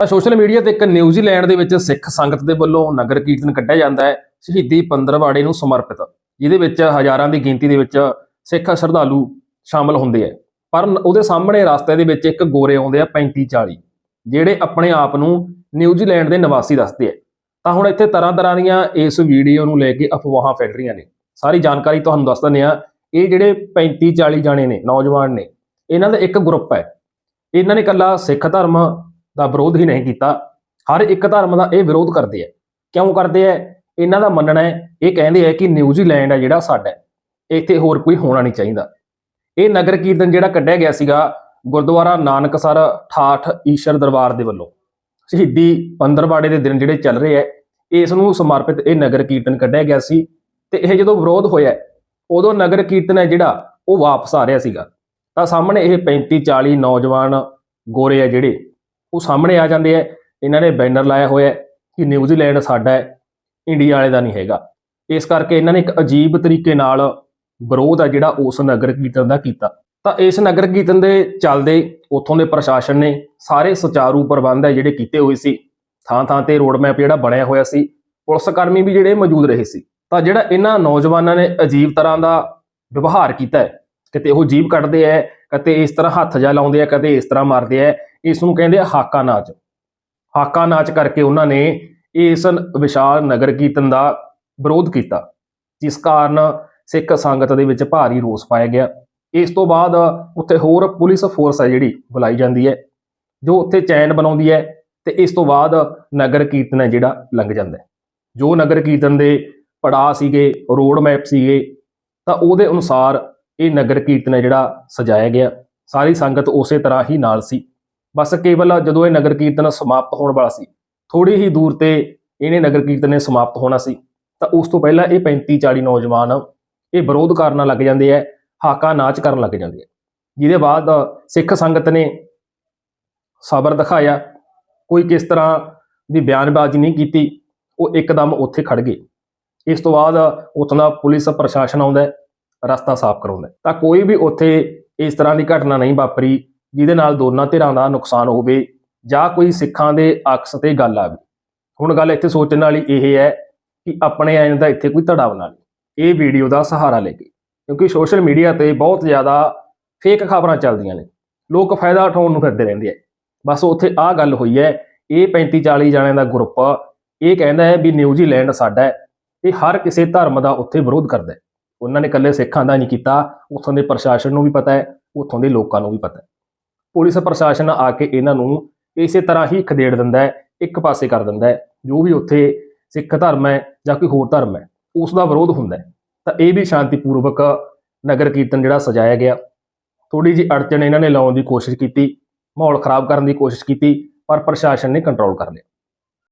ਤਾਂ social media ਤੇ ਇੱਕ ਨਿਊਜ਼ੀਲੈਂਡ ਦੇ ਵਿੱਚ ਸਿੱਖ ਸੰਗਤ ਦੇ ਵੱਲੋਂ ਨਗਰ ਕੀਰਤਨ ਕੱਢਿਆ ਜਾਂਦਾ ਹੈ, ਸ਼ਹੀਦੀ ਪੰਦਰਵਾੜੇ ਨੂੰ ਸਮਰਪਿਤ, ਜਿਹਦੇ ਵਿੱਚ ਹਜ਼ਾਰਾਂ ਦੀ ਗਿਣਤੀ ਦੇ ਵਿੱਚ ਸਿੱਖ ਸ਼ਰਧਾਲੂ ਸ਼ਾਮਲ ਹੁੰਦੇ ਆ ਪਰ ਉਹਦੇ ਸਾਹਮਣੇ ਰਸਤੇ ਦੇ ਵਿੱਚ ਇੱਕ ਗੋਰੇ ਆਉਂਦੇ ਆ 35 40 ਜਿਹੜੇ ਆਪਣੇ ਆਪ ਨੂੰ ਨਿਊਜ਼ੀਲੈਂਡ ਦੇ ਨਿਵਾਸੀ ਦੱਸਦੇ ਆ ਤਾਂ ਹੁਣ ਇੱਥੇ ਤਰ੍ਹਾਂ ਤਰ੍ਹਾਂ ਦੀਆਂ ਇਸ ਵੀਡੀਓ ਨੂੰ ਲੈ ਕੇ ਅਫਵਾਹਾਂ ਫੈਲ ਰਹੀਆਂ ਨੇ। ਸਾਰੀ ਜਾਣਕਾਰੀ ਤੁਹਾਨੂੰ ਦੱਸ ਦਿੰਦੇ ਆ ਇਹ ਜਿਹੜੇ 35 40 ਜਾਣੇ ਨੇ, ਨੌਜਵਾਨ ਨੇ, ਇਹਨਾਂ ਦਾ ਇੱਕ ਗਰੁੱਪ ਹੈ। ਇਹਨਾਂ ਨੇ ਇਕੱਲਾ ਸਿੱਖ ਧਰਮ ਦਾ ਵਿਰੋਧ ਹੀ ਨਹੀਂ ਕੀਤਾ। ਹਰ ਇੱਕ ਧਰਮ ਦਾ ਇਹ ਵਿਰੋਧ ਕਰਦੇ ਆ। ਕਿਉਂ ਕਰਦੇ ਆ? ਇਹਨਾਂ ਦਾ ਮੰਨਣਾ ਹੈ, ਇਹ ਕਹਿੰਦੇ ਆ ਕਿ ਨਿਊਜ਼ੀਲੈਂਡ ਹੈ ਜਿਹੜਾ ਸਾਡਾ ਇੱਥੇ ਹੋਰ ਕੋਈ ਹੋਣਾ ਨਹੀਂ ਚਾਹੀਦਾ। ਇਹ ਨਗਰ ਕੀਰਤਨ ਜਿਹੜਾ ਕੱਢਿਆ ਗਿਆ ਸੀਗਾ, ਗੁਰਦੁਆਰਾ ਨਾਨਕਸਰ ਠਾਠ ਈਸ਼ਰ ਦਰਬਾਰ ਦੇ ਵੱਲੋਂ। ਸ਼ਹੀਦੀ ਪੰਦਰਵਾੜੇ ਦੇ ਦਿਨ ਜਿਹੜੇ ਚੱਲ ਰਹੇ ਐ ਇਸ ਨੂੰ ਸਮਰਪਿਤ ਇਹ ਨਗਰ ਕੀਰਤਨ ਕੱਢਿਆ ਗਿਆ ਸੀ। ਤੇ ਇਹ ਜਦੋਂ ਵਿਰੋਧ ਹੋਇਆ, ਉਦੋਂ ਨਗਰ ਕੀਰਤਨ ਹੈ ਜਿਹੜਾ, ਉਹ ਵਾਪਸ ਆ ਰਿਹਾ ਸੀਗਾ। ਤਾਂ ਸਾਹਮਣੇ ਇਹ 35 40 ਨੌਜਵਾਨ ਗੋਰੇ ਆ ਜਿਹੜੇ ਉਹ ਸਾਹਮਣੇ ਆ ਜਾਂਦੇ ਆ। ਇਹਨਾਂ ਨੇ ਬੈਨਰ ਲਾਇਆ ਹੋਇਆ ਕਿ ਨਿਊਜ਼ੀਲੈਂਡ ਸਾਡਾ ਹੈ, ਇੰਡੀਆ ਵਾਲੇ ਦਾ ਨਹੀਂ ਹੈਗਾ। ਇਸ ਕਰਕੇ ਇਹਨਾਂ ਨੇ ਇੱਕ ਅਜੀਬ ਤਰੀਕੇ ਨਾਲ ਵਿਰੋਧ ਆ ਜਿਹੜਾ ਉਸ ਨਗਰ ਕੀਰਤਨ ਦਾ ਕੀਤਾ। ਤਾਂ ਇਸ ਨਗਰ ਕੀਰਤਨ ਦੇ ਚੱਲਦੇ ਉੱਥੋਂ ਦੇ ਪ੍ਰਸ਼ਾਸਨ ਨੇ ਸਾਰੇ ਸੁਚਾਰੂ ਪ੍ਰਬੰਧ ਹੈ ਜਿਹੜੇ ਕੀਤੇ ਹੋਏ ਸੀ। ਥਾਂ ਥਾਂ ਤੇ ਰੋਡ ਮੈਪ ਜਿਹੜਾ ਬਣਿਆ ਹੋਇਆ ਸੀ। ਪੁਲਿਸ ਕਰਮੀ ਵੀ ਜਿਹੜੇ ਮੌਜੂਦ ਰਹੇ ਸੀ। ਤਾਂ ਜਿਹੜਾ ਇਹਨਾਂ ਨੌਜਵਾਨਾਂ ਨੇ ਅਜੀਬ ਤਰ੍ਹਾਂ ਦਾ ਵਿਵਹਾਰ ਕੀਤਾ ਹੈ, ਕਿਤੇ ਉਹ ਜੀਭ ਕੱਢਦੇ ਐ ਕਦੇ ਇਸ ਤਰ੍ਹਾਂ ਹੱਥ ਜਾ ਲਾਉਂਦੇ ਆ, ਕਦੇ ਇਸ ਤਰ੍ਹਾਂ ਮਾਰਦੇ ਐ ਇਸ ਨੂੰ ਕਹਿੰਦੇ ਆ ਹਾਕਾ ਨਾਚ। ਹਾਕਾ ਨਾਚ ਕਰਕੇ ਉਹਨਾਂ ਨੇ ਇਸ ਵਿਸ਼ਾਲ ਨਗਰ ਕੀਰਤਨ ਦਾ ਵਿਰੋਧ ਕੀਤਾ, ਜਿਸ ਕਾਰਨ ਸਿੱਖ ਸੰਗਤ ਦੇ ਵਿੱਚ ਭਾਰੀ ਰੋਸ ਪਾਇਆ ਗਿਆ। ਇਸ ਤੋਂ ਬਾਅਦ ਉੱਥੇ ਹੋਰ ਪੁਲਿਸ ਫੋਰਸ ਹੈ ਜਿਹੜੀ, ਬੁਲਾਈ ਜਾਂਦੀ ਹੈ, ਜੋ ਉੱਥੇ ਚੈਨ ਬਣਾਉਂਦੀ ਹੈ ਤੇ ਇਸ ਤੋਂ ਬਾਅਦ ਨਗਰ ਕੀਰਤਨ ਹੈ ਜਿਹੜਾ, ਲੰਘ ਜਾਂਦਾ ਹੈ। ਜੋ ਨਗਰ ਕੀਰਤਨ ਦੇ ਪੜਾਅ ਸੀਗੇ ਰੋਡ ਮੈਪ ਸੀਗੇ, ਤਾਂ ਉਹਦੇ ਅਨੁਸਾਰ ਇਹ ਨਗਰ ਕੀਰਤਨ ਹੈ ਜਿਹੜਾ ਸਜਾਇਆ ਗਿਆ। ਸਾਰੀ ਸੰਗਤ ਉਸੇ ਤਰ੍ਹਾਂ ਹੀ ਨਾਲ ਸੀ। ਬਸ ਕੇਵਲ ਜਦੋਂ ਇਹ ਨਗਰ ਕੀਰਤਨ ਸਮਾਪਤ ਹੋਣ ਵਾਲਾ ਸੀ ਥੋੜੀ ਹੀ ਦੂਰ ਤੇ ਇਹਨੇ ਨਗਰ ਕੀਰਤਨ ਨੇ ਸਮਾਪਤ ਹੋਣਾ ਸੀ, ਤਾਂ ਉਸ ਤੋਂ ਪਹਿਲਾਂ ਇਹ 35 40 ਨੌਜਵਾਨ ਇਹ ਵਿਰੋਧ ਕਰਨ ਲੱਗ ਜਾਂਦੇ ਆ, ਹਾਕਾ ਨਾਚ ਕਰਨ ਲੱਗ ਜਾਂਦੇ ਆ। ਜਿਹਦੇ ਬਾਅਦ ਸਿੱਖ ਸੰਗਤ ਨੇ ਸਬਰ ਦਿਖਾਇਆ, ਕੋਈ ਕਿਸ ਤਰ੍ਹਾਂ ਦੀ ਬਿਆਨਬਾਜ਼ੀ ਨਹੀਂ ਕੀਤੀ, ਉਹ ਇੱਕਦਮ ਉੱਥੇ ਖੜ ਗਏ। ਇਸ ਤੋਂ ਬਾਅਦ ਉੱਥੋਂ ਦਾ ਪੁਲਿਸ ਪ੍ਰਸ਼ਾਸਨ ਆਉਂਦਾ ਰਸਤਾ ਸਾਫ਼ ਕਰਾਉਂਦਾ ਤਾਂ ਕੋਈ ਵੀ ਉੱਥੇ ਇਸ ਤਰ੍ਹਾਂ ਦੀ ਘਟਨਾ ਨਹੀਂ ਵਾਪਰੀ, ਜਿਹਦੇ ਨਾਲ ਦੋਨਾਂ ਧਿਰਾਂ ਦਾ ਨੁਕਸਾਨ ਹੋਵੇ ਜਾਂ ਕੋਈ ਸਿੱਖਾਂ ਦੇ ਅਕਸ ਤੇ ਗੱਲ ਆਵੇ। ਹੁਣ ਗੱਲ ਇੱਥੇ ਸੋਚਣ ਵਾਲੀ ਇਹ ਹੈ ਕਿ ਆਪਣੇ ਆਇਨ ਦਾ ਇੱਥੇ ਕੋਈ ਧੜਾ ਬਣਾ ਲੇ ਇਹ ਵੀਡੀਓ ਦਾ ਸਹਾਰਾ ਲੈ ਕੇ। ਕਿਉਂਕਿ ਸੋਸ਼ਲ ਮੀਡੀਆ ਤੇ ਬਹੁਤ ਜ਼ਿਆਦਾ ਫੇਕ ਖਬਰਾਂ ਚੱਲਦੀਆਂ ਨੇ। ਲੋਕ ਫਾਇਦਾ ਉਠਾਉਣ ਨੂੰ ਫਿਰਦੇ ਰਹਿੰਦੇ ਆ। ਬਸ ਉੱਥੇ ਆਹ ਗੱਲ ਹੋਈ ਹੈ, ਇਹ 35 40 ਜਣਿਆਂ ਦਾ ਗਰੁੱਪ ਇਹ ਕਹਿੰਦਾ ਹੈ ਵੀ ਨਿਊਜ਼ੀਲੈਂਡ ਸਾਡਾ ਹੈ। ਇਹ ਹਰ ਕਿਸੇ ਧਰਮ ਦਾ ਉੱਥੇ ਵਿਰੋਧ ਕਰਦਾ ਹੈ। ਉਹਨਾਂ ਨੇ ਇਕੱਲੇ ਸਿੱਖਾਂ ਦਾ ਨਹੀਂ ਕੀਤਾ, ਉੱਥੋਂ ਦੇ ਪ੍ਰਸ਼ਾਸਨ ਨੂੰ ਵੀ ਪਤਾ ਹੈ, ਉੱਥੋਂ ਦੇ ਲੋਕਾਂ ਨੂੰ ਵੀ ਪਤਾ ਹੈ। ਪੁਲਿਸ ਪ੍ਰਸ਼ਾਸਨ ਆ ਕੇ ਇਹਨਾਂ ਨੂੰ ਇਸੇ ਤਰ੍ਹਾਂ ਹੀ ਖਦੇੜ ਦਿੰਦਾ ਹੈ, ਇੱਕ ਪਾਸੇ ਕਰ ਦਿੰਦਾ ਹੈ, ਜੋ ਵੀ ਉੱਥੇ ਸਿੱਖ ਧਰਮ ਹੈ ਜਾਂ ਕੋਈ ਹੋਰ ਧਰਮ ਹੈ, ਉਸ ਦਾ ਵਿਰੋਧ ਹੁੰਦਾ ਹੈ। ਤਾਂ ਇਹ ਵੀ ਸ਼ਾਂਤੀਪੂਰਵਕ ਨਗਰ ਕੀਰਤਨ ਜਿਹੜਾ ਸਜਾਇਆ ਗਿਆ। ਥੋੜੀ ਜੀ ਅੜਚਣ ਇਹਨਾਂ ਨੇ ਲਾਉਣ ਦੀ ਕੋਸ਼ਿਸ਼ ਕੀਤੀ, ਮਾਹੌਲ ਖਰਾਬ ਕਰਨ ਦੀ ਕੋਸ਼ਿਸ਼ ਕੀਤੀ, ਪਰ ਪ੍ਰਸ਼ਾਸਨ ਨੇ ਕੰਟਰੋਲ ਕਰ ਲਿਆ।